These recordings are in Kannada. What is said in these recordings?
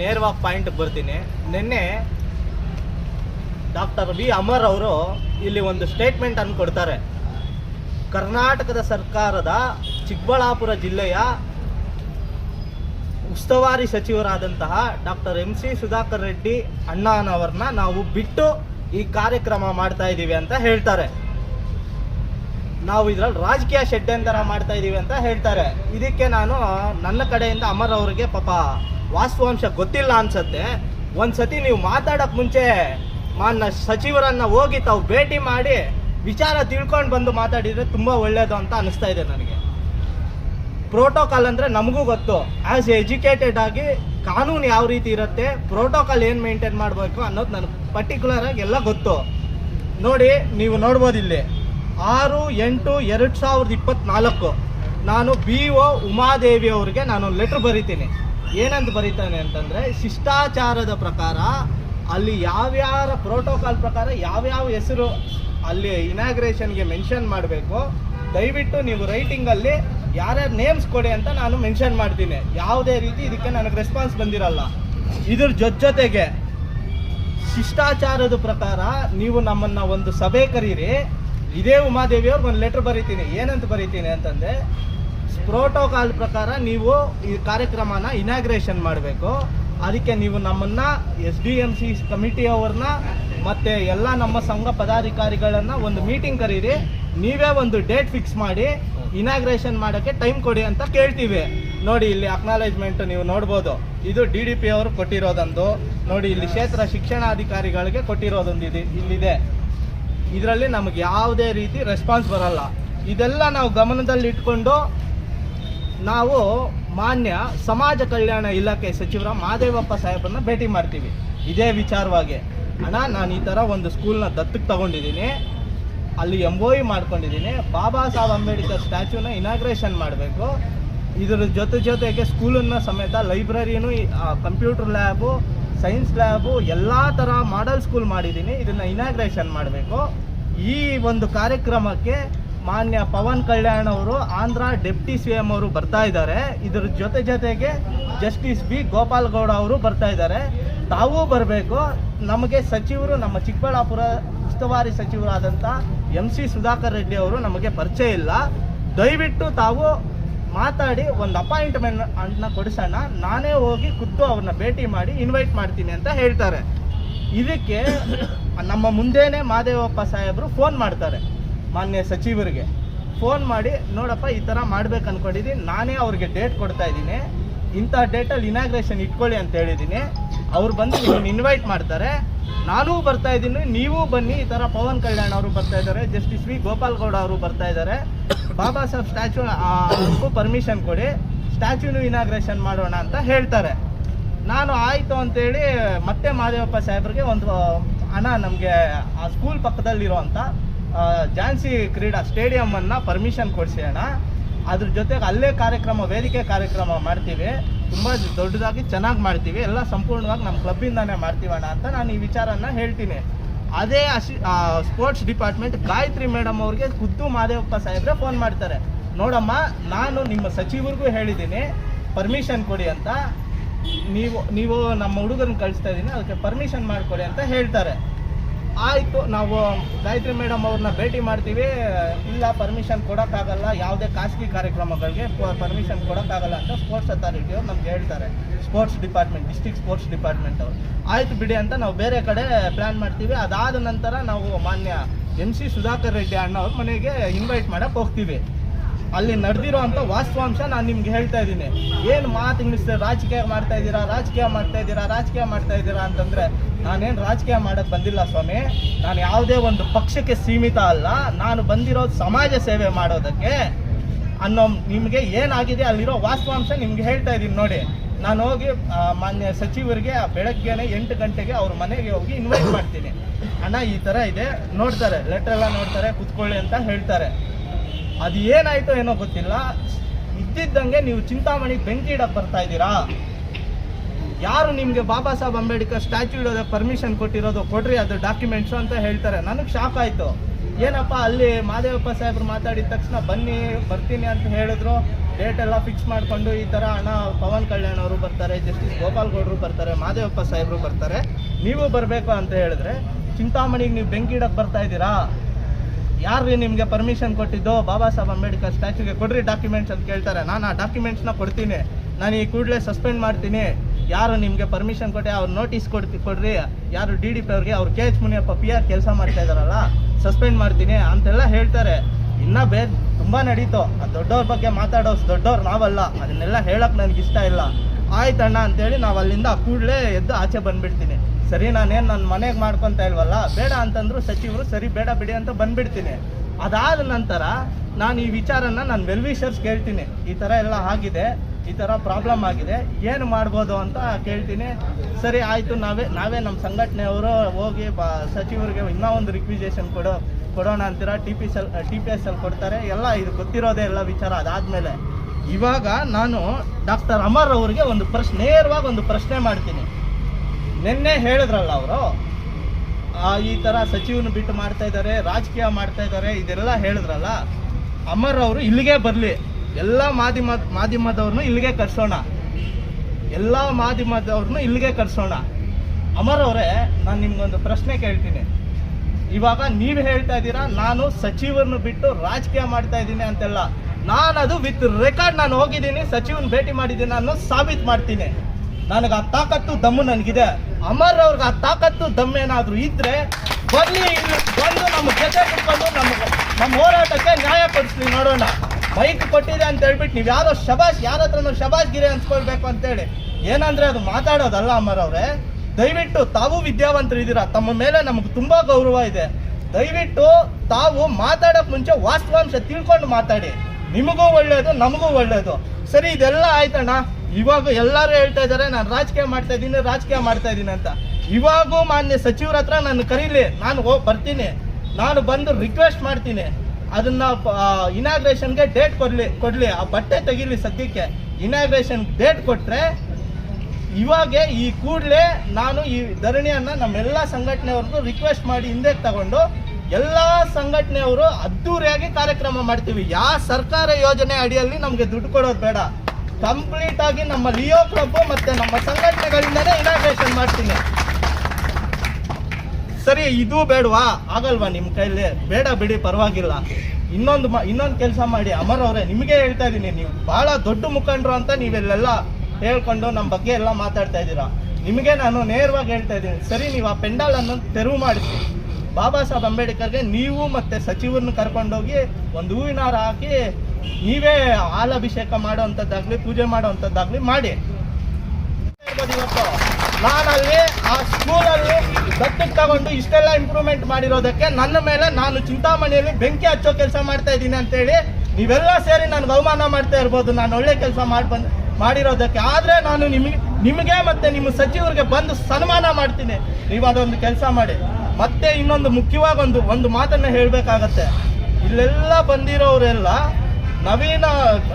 ನೇರವಾಗಿ ಪಾಯಿಂಟ್ ಬರ್ತೀನಿ. ನಿನ್ನೆ ಡಾಕ್ಟರ್ ವಿ ಅಮರ್ ಅವರು ಇಲ್ಲಿ ಒಂದು ಸ್ಟೇಟ್ಮೆಂಟ್ ಅನ್ನು ಕೊಡ್ತಾರೆ. ಕರ್ನಾಟಕದ ಸರ್ಕಾರದ ಚಿಕ್ಕಬಳ್ಳಾಪುರ ಜಿಲ್ಲೆಯ ಉಸ್ತುವಾರಿ ಸಚಿವರಾದಂತಹ doctor M C Sudhakar Reddy ಅಣ್ಣನವರನ್ನ ನಾವು ಬಿಟ್ಟು ಈ ಕಾರ್ಯಕ್ರಮ ಮಾಡ್ತಾ ಇದ್ದೀವಿ ಅಂತ ಹೇಳ್ತಾರೆ. ನಾವು ಇದರಲ್ಲಿ ರಾಜಕೀಯ ಷಡ್ಯಂತರ ಮಾಡ್ತಾ ಇದ್ದೀವಿ ಅಂತ ಹೇಳ್ತಾರೆ. ಇದಕ್ಕೆ ನಾನು ನನ್ನ ಕಡೆಯಿಂದ ಅಮರ್ ಅವರಿಗೆ ಪಾಪ ವಾಸ್ತವಾಂಶ ಗೊತ್ತಿಲ್ಲ ಅನ್ಸತ್ತೆ. ಒಂದ್ಸತಿ ನೀವು ಮಾತಾಡಕ್ ಮುಂಚೆ ಮಾನ್ನ ಸಚಿವರನ್ನ ಹೋಗಿ ತಾವು ಭೇಟಿ ಮಾಡಿ ವಿಚಾರ ತಿಳ್ಕೊಂಡು ಬಂದು ಮಾತಾಡಿದ್ರೆ ತುಂಬಾ ಒಳ್ಳೇದು ಅಂತ ಅನಿಸ್ತಾ ಇದೆ ನನಗೆ. ಪ್ರೋಟೋಕಾಲ್ ಅಂದ್ರೆ ನಮಗೂ ಗೊತ್ತು. ಆಸ್ ಎಜುಕೇಟೆಡ್ ಆಗಿ ಕಾನೂನು ಯಾವ ರೀತಿ ಇರುತ್ತೆ, ಪ್ರೋಟೋಕಾಲ್ ಏನು ಮೇಂಟೈನ್ ಮಾಡಬೇಕು ಅನ್ನೋದು ನನಗೆ ಪರ್ಟಿಕ್ಯುಲರ್ ಆಗಿ ಎಲ್ಲ ಗೊತ್ತು. ನೋಡಿ, ನೀವು ನೋಡ್ಬೋದು ಇಲ್ಲಿ. ಆರು, ಎಂಟು, ಎರಡು ಸಾವಿರದ ಇಪ್ಪತ್ನಾಲ್ಕು. ನಾನು ಬಿ ಒ ಉಮಾದೇವಿ ಅವರಿಗೆ ನಾನು ಲೆಟ್ರ್ ಬರಿತೀನಿ. ಏನಂತ ಬರೀತಾನೆ ಅಂತಂದರೆ ಶಿಷ್ಟಾಚಾರದ ಪ್ರಕಾರ ಅಲ್ಲಿ ಯಾವ್ಯಾರ ಪ್ರೋಟೋಕಾಲ್ ಪ್ರಕಾರ ಯಾವ್ಯಾವ ಹೆಸರು ಅಲ್ಲಿ ಇನಾಗ್ರೇಷನ್ಗೆ ಮೆನ್ಷನ್ ಮಾಡಬೇಕು, ದಯವಿಟ್ಟು ನೀವು ರೈಟಿಂಗಲ್ಲಿ ಯಾರ್ಯಾರು ನೇಮ್ಸ್ ಕೊಡಿ ಅಂತ ನಾನು ಮೆನ್ಷನ್ ಮಾಡ್ತೀನಿ. ಯಾವುದೇ ರೀತಿ ಇದಕ್ಕೆ ನನಗೆ ರೆಸ್ಪಾನ್ಸ್ ಬಂದಿರಲ್ಲ. ಇದ್ರ ಜೊತೆ ಜೊತೆಗೆ ಶಿಷ್ಟಾಚಾರದ ಪ್ರಕಾರ ನೀವು ನಮ್ಮನ್ನ ಒಂದು ಸಭೆ ಕರೀರಿ. ಇದೇ ಉಮಾದೇವಿ ಅವ್ರಿಗೆ ಒಂದು ಲೆಟರ್ ಬರೀತೀನಿ. ಏನಂತ ಬರೀತೀನಿ ಅಂತಂದ್ರೆ ಪ್ರೋಟೋಕಾಲ್ ಪ್ರಕಾರ ನೀವು ಈ ಕಾರ್ಯಕ್ರಮನ ಇನಾಗ್ರೇಷನ್ ಮಾಡಬೇಕು. ಅದಕ್ಕೆ ನೀವು ನಮ್ಮನ್ನ ಎಸ್ ಡಿ ಎಂ ಸಿ ಕಮಿಟಿಯವ್ರನ್ನ ಮತ್ತೆ ಎಲ್ಲ ನಮ್ಮ ಸಂಘ ಪದಾಧಿಕಾರಿಗಳನ್ನ ಒಂದು ಮೀಟಿಂಗ್ ಕರೀರಿ. ನೀವೇ ಒಂದು ಡೇಟ್ ಫಿಕ್ಸ್ ಮಾಡಿ ಇನಾಗ್ರೇಷನ್ ಮಾಡೋಕ್ಕೆ ಟೈಮ್ ಕೊಡಿ ಅಂತ ಕೇಳ್ತೀವಿ. ನೋಡಿ ಇಲ್ಲಿ ಅಕ್ನಾಲೇಜ್ಮೆಂಟ್ ನೀವು ನೋಡ್ಬೋದು. ಇದು ಡಿ ಡಿ ಪಿ ಅವರು ಕೊಟ್ಟಿರೋದೊಂದು. ನೋಡಿ ಇಲ್ಲಿ ಕ್ಷೇತ್ರ ಶಿಕ್ಷಣಾಧಿಕಾರಿಗಳಿಗೆ ಕೊಟ್ಟಿರೋದೊಂದು ಇದೆ ಇಲ್ಲಿದೆ. ಇದರಲ್ಲಿ ನಮಗೆ ಯಾವುದೇ ರೀತಿ ರೆಸ್ಪಾನ್ಸ್ ಬರಲ್ಲ. ಇದೆಲ್ಲ ನಾವು ಗಮನದಲ್ಲಿ ಇಟ್ಕೊಂಡು ನಾವು ಮಾನ್ಯ ಸಮಾಜ ಕಲ್ಯಾಣ ಇಲಾಖೆ ಸಚಿವರ ಮಹಾದೇವಪ್ಪ ಸಾಹೇಬರನ್ನ ಭೇಟಿ ಮಾಡ್ತೀವಿ. ಇದೇ ವಿಚಾರವಾಗಿ. ಅಣ್ಣ, ನಾನು ಈ ಥರ ಒಂದು ಸ್ಕೂಲ್ನ ದತ್ತಕ್ಕೆ ತಗೊಂಡಿದ್ದೀನಿ. ಅಲ್ಲಿ ಎಂಬೋಯಿ ಇ ಮಾಡ್ಕೊಂಡಿದ್ದೀನಿ. ಬಾಬಾ ಸಾಹೇಬ್ ಅಂಬೇಡ್ಕರ್ ಸ್ಟ್ಯಾಚ್ಯೂನ ಇನಾಗ್ರೇಷನ್ ಮಾಡಬೇಕು. ಇದರ ಜೊತೆ ಜೊತೆಗೆ ಸ್ಕೂಲನ್ನು ಸಮೇತ ಲೈಬ್ರರಿನೂ ಕಂಪ್ಯೂಟರ್ ಲ್ಯಾಬು ಸೈನ್ಸ್ ಲ್ಯಾಬು ಎಲ್ಲ ಥರ ಮಾಡೆಲ್ ಸ್ಕೂಲ್ ಮಾಡಿದ್ದೀನಿ. ಇದನ್ನು ಇನಾಗ್ರೇಷನ್ ಮಾಡಬೇಕು. ಈ ಒಂದು ಕಾರ್ಯಕ್ರಮಕ್ಕೆ ಮಾನ್ಯ ಪವನ್ ಕಲ್ಯಾಣ್ ಅವರು ಆಂಧ್ರ ಡೆಪ್ಟಿ ಸಿ ಎಂ ಅವರು ಬರ್ತಾ ಇದ್ದಾರೆ. ಇದರ ಜೊತೆ ಜೊತೆಗೆ ಜಸ್ಟಿಸ್ ಬಿ ಗೋಪಾಲ್ ಗೌಡ ಅವರು ಬರ್ತಾ ಇದ್ದಾರೆ. ತಾವೂ ಬರಬೇಕು. ನಮಗೆ ಸಚಿವರು, ನಮ್ಮ ಚಿಕ್ಕಬಳ್ಳಾಪುರ ಉಸ್ತುವಾರಿ ಸಚಿವರಾದಂಥ ಎಂ ಸಿ ಸುಧಾಕರ್ ರೆಡ್ಡಿ ಅವರು ನಮಗೆ ಪರಿಚಯ ಇಲ್ಲ. ದಯವಿಟ್ಟು ತಾವು ಮಾತಾಡಿ, ಒಂದು ಅಪಾಯಿಂಟ್ಮೆಂಟ್ ಅನ್ನ ಕೊಡಿಸೋಣ. ನಾನೇ ಹೋಗಿ ಖುದ್ದು ಅವ್ರನ್ನ ಭೇಟಿ ಮಾಡಿ ಇನ್ವೈಟ್ ಮಾಡ್ತೀನಿ ಅಂತ ಹೇಳ್ತಾರೆ. ಇದಕ್ಕೆ ನಮ್ಮ ಮುಂದೆನೇ ಮಾದೇವಪ್ಪ ಸಾಹೇಬರು ಫೋನ್ ಮಾಡ್ತಾರೆ. ಮಾನ್ಯ ಸಚಿವರಿಗೆ ಫೋನ್ ಮಾಡಿ ನೋಡಪ್ಪ ಈ ಥರ ಮಾಡ್ಬೇಕು ಅಂದ್ಕೊಂಡಿದ್ದೀನಿ ನಾನೇ ಅವ್ರಿಗೆ ಡೇಟ್ ಕೊಡ್ತಾ ಇದ್ದೀನಿ. ಇಂಥ ಡೇಟಲ್ಲಿ ಇನಾಗ್ರೇಷನ್ ಇಟ್ಕೊಳ್ಳಿ ಅಂತ ಹೇಳಿದ್ದೀನಿ ಅವ್ರು ಬಂದು ನಿಮ್ಮನ್ನು ಇನ್ವೈಟ್ ಮಾಡ್ತಾರೆ. ನಾನೂ ಬರ್ತಾ ಇದ್ದೀನಿ ನೀವು ಬನ್ನಿ. ಈ ಥರ ಪವನ್ ಕಲ್ಯಾಣ್ ಅವರು ಬರ್ತಾ ಇದ್ದಾರೆ ಜಸ್ಟಿಸ್ ವಿ ಗೋಪಾಲ್ ಗೌಡ ಅವರು ಬರ್ತಾ ಇದ್ದಾರೆ. ಬಾಬಾ ಸಾಹೇಬ್ ಸ್ಟ್ಯಾಚ್ಯೂ ಪರ್ಮಿಷನ್ ಕೊಡಿ. ಸ್ಟ್ಯಾಚ್ಯೂನು ಇನಾಗ್ರೇಷನ್ ಮಾಡೋಣ ಅಂತ ಹೇಳ್ತಾರೆ. ನಾನು ಆಯಿತು ಅಂತೇಳಿ ಮತ್ತೆ ಮಾದೇವಪ್ಪ ಸಾಹೇಬ್ರಿಗೆ ಒಂದು ಹಣ ನಮಗೆ ಆ ಸ್ಕೂಲ್ ಪಕ್ಕದಲ್ಲಿರೋ ಆ, ಝಾನ್ಸಿ ಕ್ರೀಡಾ ಸ್ಟೇಡಿಯಮನ್ನು ಪರ್ಮಿಷನ್ ಕೊಡಿಸೋಣ ಅದ್ರ ಜೊತೆಗೆ ಅಲ್ಲೇ ಕಾರ್ಯಕ್ರಮ, ವೇದಿಕೆ ಕಾರ್ಯಕ್ರಮ ಮಾಡ್ತೀವಿ. ತುಂಬ ದೊಡ್ಡದಾಗಿ ಚೆನ್ನಾಗಿ ಮಾಡ್ತೀವಿ. ಎಲ್ಲ ಸಂಪೂರ್ಣವಾಗಿ ನಮ್ಮ ಕ್ಲಬ್ಬಿಂದಾನೇ ಮಾಡ್ತೀವಣ್ಣ ಅಂತ ನಾನು ಈ ವಿಚಾರನ ಹೇಳ್ತೀನಿ. ಅದೇ ಅಶಿ ಸ್ಪೋರ್ಟ್ಸ್ ಡಿಪಾರ್ಟ್ಮೆಂಟ್ ಗಾಯತ್ರಿ ಮೇಡಮ್ ಅವ್ರಿಗೆ ಖುದ್ದು ಮಾದೇವಪ್ಪ ಸಾಹೇಬ್ರೆ ಫೋನ್ ಮಾಡ್ತಾರೆ. ನೋಡಮ್ಮ, ನಾನು ನಿಮ್ಮ ಸಚಿವರಿಗೂ ಹೇಳಿದ್ದೀನಿ ಪರ್ಮಿಷನ್ ಕೊಡಿ ಅಂತ. ನೀವು ನೀವು ನಮ್ಮ ಹುಡುಗರನ್ನ ಕಳಿಸ್ತಾ ಇದ್ದೀನಿ ಅದಕ್ಕೆ ಪರ್ಮಿಷನ್ ಮಾಡಿಕೊಡಿ ಅಂತ ಹೇಳ್ತಾರೆ. ಆಯಿತು, ನಾವು ಗಾಯತ್ರಿ ಮೇಡಮ್ ಅವ್ರನ್ನ ಭೇಟಿ ಮಾಡ್ತೀವಿ. ಇಲ್ಲ ಪರ್ಮಿಷನ್ ಕೊಡೋಕ್ಕಾಗಲ್ಲ. ಯಾವುದೇ ಖಾಸಗಿ ಕಾರ್ಯಕ್ರಮಗಳಿಗೆ ಪರ್ಮಿಷನ್ ಕೊಡೋಕ್ಕಾಗಲ್ಲ ಅಂತ ಸ್ಪೋರ್ಟ್ಸ್ ಅಥಾರಿಟಿ ಅವ್ರು ನಮ್ಗೆ ಹೇಳ್ತಾರೆ. Sports department district sports department ಅವರು. ಆಯ್ತು ಬಿಡಿ ಅಂತ ನಾವು ಬೇರೆ ಕಡೆ ಪ್ಲ್ಯಾನ್ ಮಾಡ್ತೀವಿ. ಅದಾದ ನಂತರ ನಾವು ಮಾನ್ಯ ಎಂ ಸಿ ಸುಧಾಕರ್ ರೆಡ್ಡಿ ಅಣ್ಣ ಅವ್ರ ಮನೆಗೆ ಇನ್ವೈಟ್ ಮಾಡಕ್ಕೆ ಹೋಗ್ತೀವಿ. ಅಲ್ಲಿ ನಡೆದಿರೋ ಅಂತ ವಾಸ್ತವಾಂಶ ನಾನು ನಿಮ್ಗೆ ಹೇಳ್ತಾ ಇದ್ದೀನಿ. ಏನು ಮಾತು ಇಂಗ್ಲಿಷ್ ರಾಜಕೀಯ ಮಾಡ್ತಾ ಇದ್ದೀರಾ, ರಾಜಕೀಯ ಮಾಡ್ತಾ ಇದ್ದೀರಾ, ರಾಜಕೀಯ ಮಾಡ್ತಾ ಇದ್ದೀರಾ ಅಂತಂದ್ರೆ ನಾನೇನು ರಾಜಕೀಯ ಮಾಡಕ್ ಬಂದಿಲ್ಲ ಸ್ವಾಮಿ. ನಾನು ಯಾವುದೇ ಒಂದು ಪಕ್ಷಕ್ಕೆ ಸೀಮಿತ ಅಲ್ಲ. ನಾನು ಬಂದಿರೋದು ಸಮಾಜ ಸೇವೆ ಮಾಡೋದಕ್ಕೆ ಅನ್ನೋ ನಿಮಗೆ ಏನಾಗಿದೆ ಅಲ್ಲಿರೋ ವಾಸ್ತವಾಂಶ ನಿಮ್ಗೆ ಹೇಳ್ತಾ ಇದ್ದೀನಿ ನೋಡಿ. ನಾನು ಹೋಗಿ ಮಾನ್ಯ ಸಚಿವರಿಗೆ ಬೆಳಗ್ಗೆನೆ ಎಂಟು ಗಂಟೆಗೆ ಅವ್ರ ಮನೆಗೆ ಹೋಗಿ ಇನ್ವೈಟ್ ಮಾಡ್ತೀನಿ. ಅಣ್ಣ, ಈ ಥರ ಇದೆ. ನೋಡ್ತಾರೆ ಲೆಟರ್ ಎಲ್ಲ ನೋಡ್ತಾರೆ, ಕುತ್ಕೊಳ್ಳಿ ಅಂತ ಹೇಳ್ತಾರೆ. ಅದು ಏನಾಯ್ತೋ ಏನೋ ಗೊತ್ತಿಲ್ಲ. ಇದ್ದಿದ್ದಂಗೆ ನೀವು ಚಿಂತಾಮಣಿ ಬೆಂಕಿ ಇಡಕ್ಕೆ ಬರ್ತಾ ಇದ್ದೀರಾ? ಯಾರು ನಿಮಗೆ ಬಾಬಾ ಸಾಹೇಬ್ ಅಂಬೇಡ್ಕರ್ ಸ್ಟ್ಯಾಚು ಇಡೋದಕ್ಕೆ ಪರ್ಮಿಷನ್ ಕೊಟ್ಟಿರೋದು ಕೊಡ್ರಿ, ಅದು ಡಾಕ್ಯುಮೆಂಟ್ಸು ಅಂತ ಹೇಳ್ತಾರೆ. ನನಗೆ ಶಾಕ್ ಆಯಿತು. ಏನಪ್ಪ ಅಲ್ಲಿ ಮಾದೇವಪ್ಪ ಸಾಹೇಬ್ರು ಮಾತಾಡಿದ ತಕ್ಷಣ ಬನ್ನಿ, ಬರ್ತೀನಿ ಅಂತ ಹೇಳಿದ್ರು. ಡೇಟ್ ಎಲ್ಲ ಫಿಕ್ಸ್ ಮಾಡಿಕೊಂಡು ಈ ಥರ ಹಣ ಪವನ್ ಕಲ್ಯಾಣ್ ಅವರು ಬರ್ತಾರೆ ಜಸ್ಟಿಸ್ ಗೋಪಾಲ್ ಗೌಡ್ರು ಬರ್ತಾರೆ, ಮಾದೇವಪ್ಪ ಸಾಹೇಬ್ರು ಬರ್ತಾರೆ. ನೀವು ಬರಬೇಕು ಅಂತ ಹೇಳಿದ್ರೆ ಚಿಂತಾಮಣಿಗೆ ನೀವು ಬೆಂಕಿ ಇಡಕ್ಕೆ ಬರ್ತಾ ಇದ್ದೀರಾ? ಯಾರ್ರಿ ನಿಮಗೆ ಪರ್ಮಿಷನ್ ಕೊಟ್ಟಿದ್ದು? ಬಾಬಾ ಸಾಹೇಬ್ ಅಂಬೇಡ್ಕರ್ ಸ್ಟ್ಯಾಚ್ಯೂಗೆ ಕೊಡ್ರಿ ಡಾಕ್ಯುಮೆಂಟ್ಸ್ ಅಂತ ಕೇಳ್ತಾರೆ. ನಾನು ಆ ಡಾಕ್ಯುಮೆಂಟ್ಸ್ನ ಕೊಡ್ತೀನಿ. ನಾನು ಈ ಕೂಡಲೇ ಸಸ್ಪೆಂಡ್ ಮಾಡ್ತೀನಿ. ಯಾರು ನಿಮಗೆ ಪರ್ಮಿಷನ್ ಕೊಟ್ಟೆ ಅವ್ರು ನೋಟಿಸ್ ಕೊಡ್ತಿ, ಕೊಡ್ರಿ. ಯಾರು ಡಿ ಡಿ ಪಿ ಅವ್ರಿಗೆ, ಅವ್ರು K H Muniyappa P R ಕೆಲಸ ಮಾಡ್ತಾ ಇದಾರಲ್ಲ ಸಸ್ಪೆಂಡ್ ಮಾಡ್ತೀನಿ ಅಂತೆಲ್ಲ ಹೇಳ್ತಾರೆ. ಇನ್ನ ಬೇರೆ ತುಂಬಾ ನಡೀತು. ಆ ದೊಡ್ಡವ್ರ ಬಗ್ಗೆ ಮಾತಾಡೋ ದೊಡ್ಡವ್ರು ನಾವಲ್ಲ. ಅದನ್ನೆಲ್ಲ ಹೇಳೋಕೆ ನನಗೆ ಇಷ್ಟ ಇಲ್ಲ. ಆಯ್ತಣ್ಣ ಅಂತೇಳಿ ನಾವು ಅಲ್ಲಿಂದ ಕೂಡಲೇ ಎದ್ದು ಆಚೆ ಬಂದ್ಬಿಡ್ತೀನಿ. ಸರಿ, ನಾನೇನು ನನ್ನ ಮನೆಗೆ ಮಾಡ್ಕೊಂತ ಇಲ್ವಲ್ಲ, ಬೇಡ ಅಂತಂದ್ರು ಸಚಿವರು, ಸರಿ, ಬೇಡ ಬಿಡಿ ಅಂತ ಬಂದ್ಬಿಡ್ತೀನಿ. ಅದಾದ ನಂತರ ನಾನು ಈ ವಿಚಾರನ ನಾನು ವೆಲ್ವಿಷರ್ಸ್ ಕೇಳ್ತೀನಿ. ಈ ಥರ ಎಲ್ಲ ಆಗಿದೆ, ಈ ಥರ ಪ್ರಾಬ್ಲಮ್ ಆಗಿದೆ, ಏನು ಮಾಡ್ಬೋದು ಅಂತ ಕೇಳ್ತೀನಿ. ಸರಿ, ಆಯಿತು, ನಾವೇ ನಾವೇ ನಮ್ಮ ಸಂಘಟನೆಯವರು ಹೋಗಿ ಬ, ಸಚಿವರಿಗೆ ಇನ್ನೂ ಒಂದು ರಿಕ್ವಿಜೇಷನ್ ಕೊಡೋ, ಕೊಡೋಣ ಅಂತೀರ? T P L T P S L ಕೊಡ್ತಾರೆ. ಎಲ್ಲ ಇದು ಗೊತ್ತಿರೋದೇ ಎಲ್ಲ ವಿಚಾರ ಅದಾದಮೇಲೆ. ಇವಾಗ ನಾನು ಡಾಕ್ಟರ್ ಅಮರ್ ಅವರಿಗೆ ಒಂದು ಪ್ರಶ್ನೆ, ನೇರವಾಗಿ ಒಂದು ಪ್ರಶ್ನೆ ಮಾಡ್ತೀನಿ. ನಿನ್ನೆ ಹೇಳಿದ್ರಲ್ಲ ಅವರು ಈ ಥರ ಸಚಿವನ ಬಿಟ್ಟು ಮಾಡ್ತಾ ಇದ್ದಾರೆ ರಾಜಕೀಯ ಮಾಡ್ತಾ ಇದ್ದಾರೆ ಇದೆಲ್ಲ ಹೇಳಿದ್ರಲ್ಲ, ಅಮರ್ ಅವರು ಇಲ್ಲಿಗೆ ಬರಲಿ. ಎಲ್ಲ ಮಾಧ್ಯಮ ಮಾಧ್ಯಮದವ್ರನ್ನೂ ಇಲ್ಲಿಗೆ ಕರ್ಸೋಣ. ಎಲ್ಲ ಮಾಧ್ಯಮದವ್ರನ್ನೂ ಇಲ್ಲಿಗೆ ಕರ್ಸೋಣ. ಅಮರ್ ಅವರೇ, ನಾನು ನಿಮ್ಗೊಂದು ಪ್ರಶ್ನೆ ಕೇಳ್ತೀನಿ. ಇವಾಗ ನೀವು ಹೇಳ್ತಾ ಇದ್ದೀರಾ, ನಾನು ಸಚಿವರನ್ನು ಬಿಟ್ಟು ರಾಜಕೀಯ ಮಾಡ್ತಾ ಇದ್ದೀನಿ ಅಂತೆಲ್ಲ. ನಾನು ಅದು ವಿತ್ ರೆಕಾರ್ಡ್ ನಾನು ಹೋಗಿದ್ದೀನಿ, ಸಚಿವನ ಭೇಟಿ ಮಾಡಿದ್ದೀನಿ ಅನ್ನೋ ಸಾಬೀತು ಮಾಡ್ತೀನಿ. ನನಗೆ ಆ ತಾಕತ್ತು, ದಮ್ಮು ನನಗಿದೆ. ಅಮರ್ ಅವ್ರಿಗೆ ಆ ತಾಕತ್ತು ದಮ್ಮೇನಾದ್ರೂ ಇದ್ರೆ ಬನ್ನಿ ಇಲ್ಲಿ ಬಂದು ನಮ್ಮ ಜೊತೆ ಕುತ್ಕೊಂಡು ನಮ್ಮ ನಮ್ಮ ಹೋರಾಟಕ್ಕೆ ನ್ಯಾಯ ಕೊಡಿಸ್ಲಿ ನೋಡೋಣ. ಬೈಕ್ ಕೊಟ್ಟಿದೆ ಅಂತ ಹೇಳ್ಬಿಟ್ಟು ನೀವು ಯಾರೋ ಶಬಾಷ್ ಯಾರ ಹತ್ರನೂ ಶಬಾಷ್ ಗಿರಿ ಅನ್ಸ್ಕೊಳ್ಬೇಕು ಅಂತೇಳಿ ಏನಂದ್ರೆ ಅದು ಮಾತಾಡೋದಲ್ಲ ಅಮರ್ ಅವರೇ. ದಯವಿಟ್ಟು ತಾವು ವಿದ್ಯಾವಂತರು ಇದ್ದೀರಾ ತಮ್ಮ ಮೇಲೆ ನಮಗೆ ತುಂಬಾ ಗೌರವ ಇದೆ. ದಯವಿಟ್ಟು ತಾವು ಮಾತಾಡಕ್ ಮುಂಚೆ ವಾಸ್ತವಾಂಶ ತಿಳ್ಕೊಂಡು ಮಾತಾಡಿ. ನಿಮಗೂ ಒಳ್ಳೇದು, ನಮಗೂ ಒಳ್ಳೇದು. ಸರಿ, ಇದೆಲ್ಲ ಆಯ್ತಣ್ಣ. ಇವಾಗ ಎಲ್ಲರೂ ಹೇಳ್ತಾ ಇದ್ದಾರೆ, ನಾನು ರಾಜಕೀಯ ಮಾಡ್ತಾ ಇದ್ದೀನಿ, ರಾಜಕೀಯ ಮಾಡ್ತಾ ಇದ್ದೀನಿ ಅಂತ. ಇವಾಗೂ ಮಾನ್ಯ ಸಚಿವರ ಹತ್ರ ನಾನು ಕರೀಲಿ, ನಾನು ಹೋಗಿ ಬರ್ತೀನಿ. ನಾನು ಬಂದು ರಿಕ್ವೆಸ್ಟ್ ಮಾಡ್ತೀನಿ. ಅದನ್ನ ಇನಾಗ್ರೇಷನ್ಗೆ ಡೇಟ್ ಕೊಡ್ಲಿ ಕೊಡ್ಲಿ. ಆ ಬಟ್ಟೆ ತೆಗೀಲಿ ಸದ್ಯಕ್ಕೆ. ಇನಾಗ್ರೇಷನ್ ಡೇಟ್ ಕೊಟ್ರೆ, ಇವಾಗ ಈ ಕೂಡಲೇ ನಾನು ಈ ಧರಣಿಯನ್ನ ನಮ್ಮೆಲ್ಲ ಸಂಘಟನೆಯವ್ರಿಗೂ ರಿಕ್ವೆಸ್ಟ್ ಮಾಡಿ ಹಿಂದೆ ತಗೊಂಡು ಎಲ್ಲ ಸಂಘಟನೆಯವರು ಅದ್ದೂರಿಯಾಗಿ ಕಾರ್ಯಕ್ರಮ ಮಾಡ್ತೀವಿ. ಯಾವ ಸರ್ಕಾರ ಯೋಜನೆ ಅಡಿಯಲ್ಲಿ ನಮಗೆ ದುಡ್ಡು ಕೊಡೋದು ಬೇಡ. ಕಂಪ್ಲೀಟ್ ಆಗಿ ನಮ್ಮ ಲಿಯೋ ಕ್ಲಬ್ ಮತ್ತೆ ನಮ್ಮ ಸಂಘಟನೆಗಳಿಂದನೇ ಇನಾಗ್ರೇಷನ್ ಮಾಡ್ತೀನಿ. ಸರಿ, ಇದು ಬೇಡವಾ? ಆಗಲ್ವಾ ನಿಮ್ಮ ಕೈಲಿ? ಬೇಡ ಬಿಡಿ, ಪರವಾಗಿಲ್ಲ. ಇನ್ನೊಂದು ಇನ್ನೊಂದು ಕೆಲಸ ಮಾಡಿ. ಅಮರ್ ಅವರೇ, ನಿಮಗೆ ಹೇಳ್ತಾ ಇದ್ದೀನಿ ನೀವು ಬಹಳ ದೊಡ್ಡ ಮುಖಂಡರು ಅಂತ ನೀವೆಲ್ಲೆಲ್ಲ ಹೇಳ್ಕೊಂಡು ನಮ್ಮ ಬಗ್ಗೆ ಎಲ್ಲ ಮಾತಾಡ್ತಾ ಇದ್ದೀರಾ. ನಿಮಗೆ ನಾನು ನೇರವಾಗಿ ಹೇಳ್ತಾ ಇದ್ದೀನಿ. ಸರಿ, ನೀವು ಆ ಪೆಂಡಾಲ್ ಅನ್ನು ತೆರವು ಮಾಡಿಸಿ. ಬಾಬಾ ಸಾಹೇಬ್ ಅಂಬೇಡ್ಕರ್ಗೆ ನೀವು ಮತ್ತೆ ಸಚಿವರನ್ನ ಕರ್ಕೊಂಡೋಗಿ ಒಂದು ಹೂವಿನ ಹಾರ ಹಾಕಿ ನೀವೇ ಹಾಲಾಭಿಷೇಕ ಮಾಡೋವಂಥದ್ದಾಗ್ಲಿ, ಪೂಜೆ ಮಾಡೋವಂಥದ್ದಾಗ್ಲಿ ಮಾಡಿ. ಇವತ್ತು ನಾನಲ್ಲಿ ಆ ಸ್ಕೂಲಲ್ಲಿ ದತ್ತಕ್ಕೆ ತಗೊಂಡು ಇಷ್ಟೆಲ್ಲ ಇಂಪ್ರೂವ್ಮೆಂಟ್ ಮಾಡಿರೋದಕ್ಕೆ ನನ್ನ ಮೇಲೆ ನಾನು ಚಿಂತಾಮಣಿಯಲ್ಲಿ ಬೆಂಕಿ ಹಚ್ಚೋ ಕೆಲಸ ಮಾಡ್ತಾ ಇದ್ದೀನಿ ಅಂತೇಳಿ ನೀವೆಲ್ಲ ಸೇರಿ ನನಗೆ ಅವಮಾನ ಮಾಡ್ತಾ ಇರ್ಬೋದು, ನಾನು ಒಳ್ಳೆ ಕೆಲಸ ಮಾಡಿ ಬಂದು ಮಾಡಿರೋದಕ್ಕೆ. ಆದ್ರೆ ನಾನು ನಿಮಗೆ ನಿಮಗೆ ಮತ್ತೆ ನಿಮ್ಮ ಸಚಿವರಿಗೆ ಬಂದು ಸನ್ಮಾನ ಮಾಡ್ತೀನಿ. ನೀವು ಅದೊಂದು ಕೆಲಸ ಮಾಡಿ. ಮತ್ತೆ ಇನ್ನೊಂದು ಮುಖ್ಯವಾಗಿ ಒಂದು ಒಂದು ಮಾತನ್ನ ಹೇಳ್ಬೇಕಾಗತ್ತೆ. ಇಲ್ಲೆಲ್ಲ ಬಂದಿರೋರೆಲ್ಲ ನವೀನ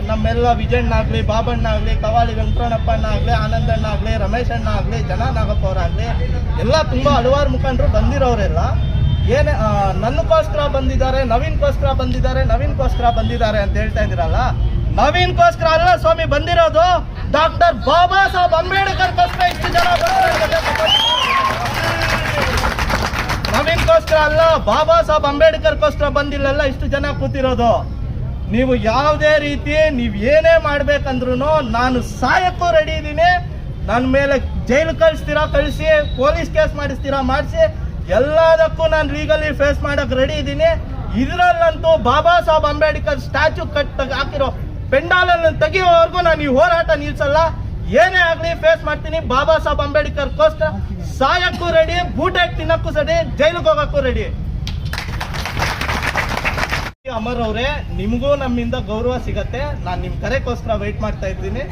ನಮ್ಮೆಲ್ಲ ವಿಜಯಣ್ಣ ಆಗ್ಲಿ ಬಾಬಣ್ಣ ಆಗ್ಲಿ ಕವಾಲಿ ವೆಂಕಟರಮಣಪ್ಪಣ್ಣ ಆಗ್ಲಿ ಆನಂದಣ್ಣ ಆಗ್ಲಿ ರಮೇಶ್ ಅಣ್ಣ ಆಗ್ಲಿ ಜನ ನಾಗಪ್ಪ ಅವರಾಗ್ಲಿ, ಎಲ್ಲ ತುಂಬಾ ಹಲವಾರು ಮುಖಂಡರು ಬಂದಿರೋರೆಲ್ಲ. ಏನೇ ನನ್ನಕ್ಕೋಸ್ಕರ ಬಂದಿದ್ದಾರೆ, ನವೀನ್ಗೋಸ್ಕರ ಬಂದಿದ್ದಾರೆ ನವೀನ್ಗೋಸ್ಕರ ಬಂದಿದ್ದಾರೆ ಅಂತ ಹೇಳ್ತಾ ಇದ್ದೀರಲ್ಲ, ನವೀನ್ಗೋಸ್ಕರ ಅಲ್ಲ ಸ್ವಾಮಿ ಬಂದಿರೋದು ಡಾಕ್ಟರ್ ಬಾಬಾ ಸಾಹೇಬ್ ಅಂಬೇಡ್ಕರ್ಗೋಸ್ಕರ ಇಷ್ಟು ಜನ ಬರ್ತಾ ನವೀನ್ಗೋಸ್ಕರ ಅಲ್ಲ, ಬಾಬಾ ಸಾಹೇಬ್ ಅಂಬೇಡ್ಕರ್ಗೋಸ್ಕರ ಬಂದಿಲ್ಲಲ್ಲ ಇಷ್ಟು ಜನ ಕೂತಿರೋದು. ನೀವು ಯಾವುದೇ ರೀತಿ ನೀವು ಏನೇ ಮಾಡ್ಬೇಕಂದ್ರೂ ನಾನು ಸಾಯಕ್ಕೂ ರೆಡಿ ಇದ್ದೀನಿ. ನನ್ನ ಮೇಲೆ ಜೈಲು ಕಳಿಸ್ತೀರಾ, ಕಳಿಸಿ ಪೊಲೀಸ್ ಕೇಸ್ ಮಾಡಿಸ್ತೀರಾ, ಮಾಡಿಸಿ, ಎಲ್ಲದಕ್ಕೂ ನಾನು ಲೀಗಲಿ ಫೇಸ್ ಮಾಡೋಕೆ ರೆಡಿ ಇದ್ದೀನಿ. ಇದರಲ್ಲಂತೂ ಬಾಬಾ ಸಾಹೇಬ್ ಅಂಬೇಡ್ಕರ್ ಸ್ಟ್ಯಾಚು ಕಟ್ ಹಾಕಿರೋ ಪೆಂಡಾಲನ್ನು ತೆಗಿಯೋವರೆಗೂ ನಾನು ಈ ಹೋರಾಟ ನಿಲ್ಸಲ್ಲ. ಏನೇ ಆಗ್ಲಿ ಫೇಸ್ ಮಾಡ್ತೀನಿ. ಬಾಬಾ ಸಾಹೇಬ್ ಅಂಬೇಡ್ಕರ್ಗೋಸ್ಕರ ಸಾಯಕ್ಕೂ ರೆಡಿ ಬೂಟಾಗಿ ತಿನ್ನಕ್ಕೂ ಸರಿ ಜೈಲಿಗೆ ಹೋಗಕ್ಕೂ ರೆಡಿ ಅಮರ್ ಅವರೇ, ನಿಮಗೂ ನಮ್ಮಿಂದ ಗೌರವ ಸಿಗತ್ತೆ. ನಾನು ನಿಮ್ ಕರೆಗೋಸ್ಕರ ವೆಯ್ಟ್ ಮಾಡ್ತಾ ಇದ್ದೀನಿ.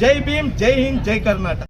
ಜೈ ಭೀಮ್, ಜೈ ಹಿಂದ್, ಜೈ ಕರ್ನಾಟಕ.